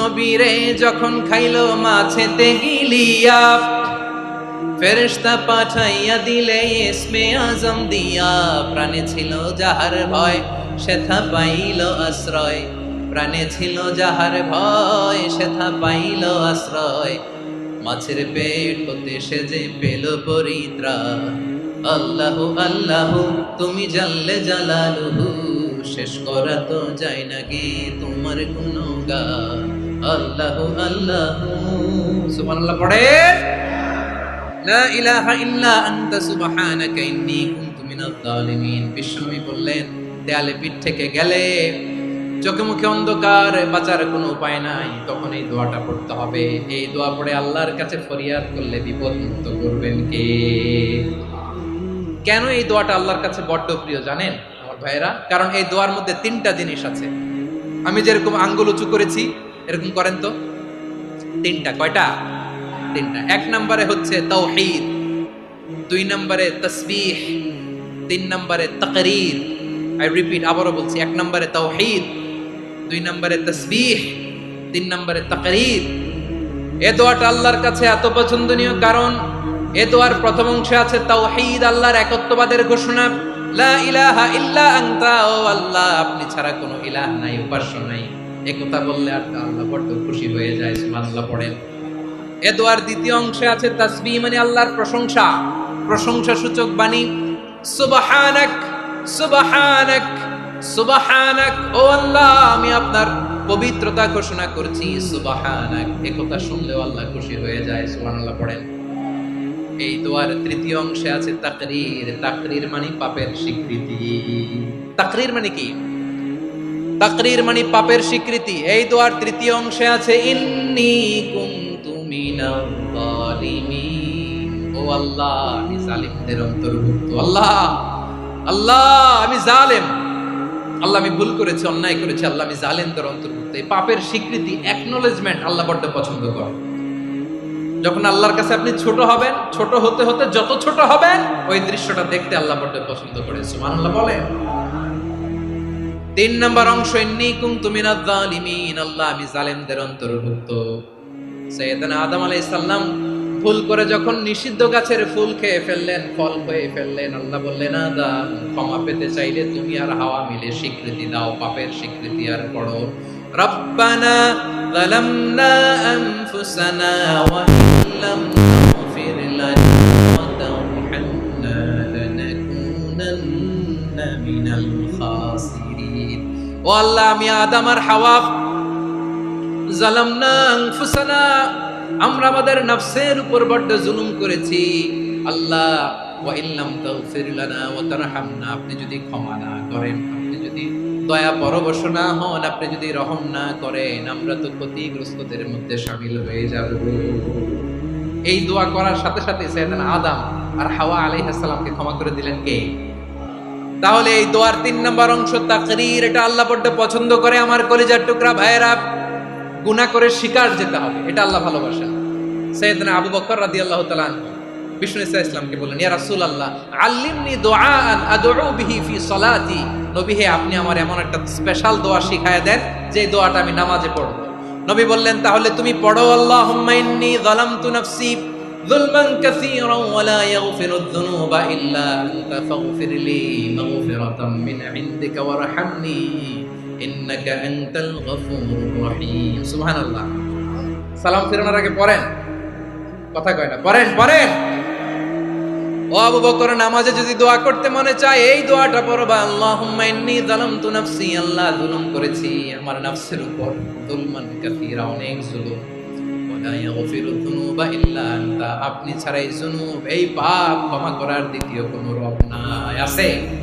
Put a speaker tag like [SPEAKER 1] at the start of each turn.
[SPEAKER 1] নবীরে যখন খাইল মাছেতে গিলিয়া, ফেরেশতা পাঠাইয়া দিলে, ইসমে আজম দিয়া, প্রাণে ছিল যাহার ভয়, সেথা পাইল আশ্রয়, প্রাণে ছিল যাহার ভয়, সেথা পাইল আশ্রয়, মাছের পেট হতে সে যে পেল পরিত্রাণ, আল্লাহ আল্লাহ, তুমি জানলে জালালুহু, শেষ করা তো যায় না গে তোমার কোনো গান চোখে মুখে অন্ধকার, বাঁচার কোনো উপায় নাই। তখন এই দোয়াটা পড়তে হবে। এই দোয়া পড়ে আল্লাহর কাছে ফরিয়াদ করলে বিপদ মুক্ত করবেন কে? কেন এই দোয়াটা আল্লাহর কাছে বড্ড প্রিয় জানেন আমার ভাইয়েরা? কারণ এই দোয়ার মধ্যে তিনটা জিনিস আছে। আমি যেরকম আঙ্গুল উঁচু করেছি এরকম করেন তো? তিনটা, কয়টা? তিনটা। এক নম্বরে হচ্ছে তৌহিদ, দুই নম্বরে তসবিহ, তিন নম্বরে তকরির। আই রিপিট আবারও বলছি, এক নম্বরে তৌহিদ, দুই নম্বরে তসবিহ, তিন নম্বরে তাকরীর। এ দোয়াটা আল্লাহর কাছে এত পছন্দনীয় কারণ, এ দোয়ার প্রথম অংশে আছে তাওহীদ আল্লাহর একত্ববাদের ঘোষণা। লা ইলাহা ইল্লা আনতা, ও আল্লাহ, আপনি ছাড়া কোনো ইলাহ নাই, উপাস্য নাই। এ কথা বললে আর আল্লাহ বড্ড খুশি হয়ে যায়, সুবহানাল্লাহ পড়েন এ দোয়ার দ্বিতীয় অংশে আছে তাসবিহ মানে আল্লাহর প্রশংসা। প্রশংসা সূচক বাণী, সুবহানাক সুবহানাক সুবহানাক। ও আল্লাহ, আমি আপনার পবিত্রতা ঘোষণা করছি, সুবহানাক। এ কথা শুনলেও আল্লাহ খুশি হয়ে যায়, সুবহানাল্লাহ পড়েন এই দোয়ার তৃতীয় অংশে আছে তাকরীর। তাকরীর মানে পাপের স্বীকৃতি। তাকরীর মানে কি? তাকরীর মানে পাপের স্বীকৃতি। এই দোয়ার তৃতীয় অংশে আছে, ইন্নি কুনতু ও আল্লাহ, আমি জালিমদের অন্তর্ভুক্ত। আল্লাহ আল্লাহ, আমি জালেম। আল্লাহ, আমি ভুল করেছি, অন্যায় করেছি। আল্লাহ, আমি জালেমদের অন্তর্ভুক্ত। এই পাপের স্বীকৃতি অ্যাকনোলেজমেন্ট আল্লাহ বড্ড পছন্দ করে। যখন আল্লাহর কাছে আপনি ছোট হবেন, ছোট হতে হতে যত ছোট হবেন, ওই দৃশ্যটা দেখতে আল্লাহ বড্ড পছন্দ করে সুবহানাল্লাহ বলেন। তিন নম্বর অংশ ইন্নি কুনতু মিনাজ জালিমিন আল্লাহ আমি জালেমদের অন্তর্ভুক্ত সৈয়দনা আদম আলাইহিস সালাম ভুল করে যখন নিষিদ্ধ গাছের ফুল খেয়ে ফেললেন ফল খেয়ে ফেললেন আল্লাহ বললেন আদম ক্ষমা পেতে চাইলে তুমি আর হাওয়া মিলে স্বীকৃতি দাও পাপের স্বীকৃতি আর পড়ো রব্বানা ظلمنا أنفسنا وإن لم تغفر لنا আপনি যদি ক্ষমা না করেন, আপনি যদি দয়া পরবশ না হন, আপনি যদি রহম না করেন, আমরা তো ক্ষতিগ্রস্তদের মধ্যে সামিল হয়ে যাব। এই দোয়া করার সাথে সাথে আদাম আর হাওয়া আলাইহিস সালামকে ক্ষমা করে দিলেন কে? তাহলে এই দোয়ার তিন নম্বর অংশ তাকরীর, এটা আল্লাহ বড্ড পছন্দ করে আমার কলিজার টুকরা ভাইয়েরা। গুনাহ করে শিকার যেতে হবে, এটা আল্লাহ ভালোবাসেন। সৈয়দনা আবু বকর রাদিয়াল্লাহু তাআলা আনহু, বিষ্ণু ইসা ইসলামকে বললেন ইয়া রাসূলুল্লাহ, আল্লিমনি দুআআন আদউ বিহি ফি সলাতি। নবী হে, আপনি আমার এমন একটা স্পেশাল দোয়া শিখায় দেন, যে দোয়াটা আমি নামাজে পড়ব। নবী বললেন, তাহলে তুমি পড়ো, আল্লাহুম্মা ইন্নী যালামতু নাফসি। ظلما كثيرا ولا يغفر الذنوب إلا أنت فاغفر لي مغفرة من عندك وارحمني إنك أنت الغفور الرحيم سبحان الله সালাম ফেরানোর আগে পড়েন কথা কয় না পড়েন পড়েন ও আবু বকর নামাজে যদি দোয়া করতে মনে চায় এই দোয়াটা পড়বা আল্লাহুম্মা ইন্নী যালামতু নাফসি আল্লাহ জুলুম করেছি আমার নফসের উপর যুলমান কাসীরা অনেক জুলুম আপনি ছাড়া এই জুনুব এই পাপ ক্ষমা করার দ্বিতীয় কোনো রব নাই। আছে?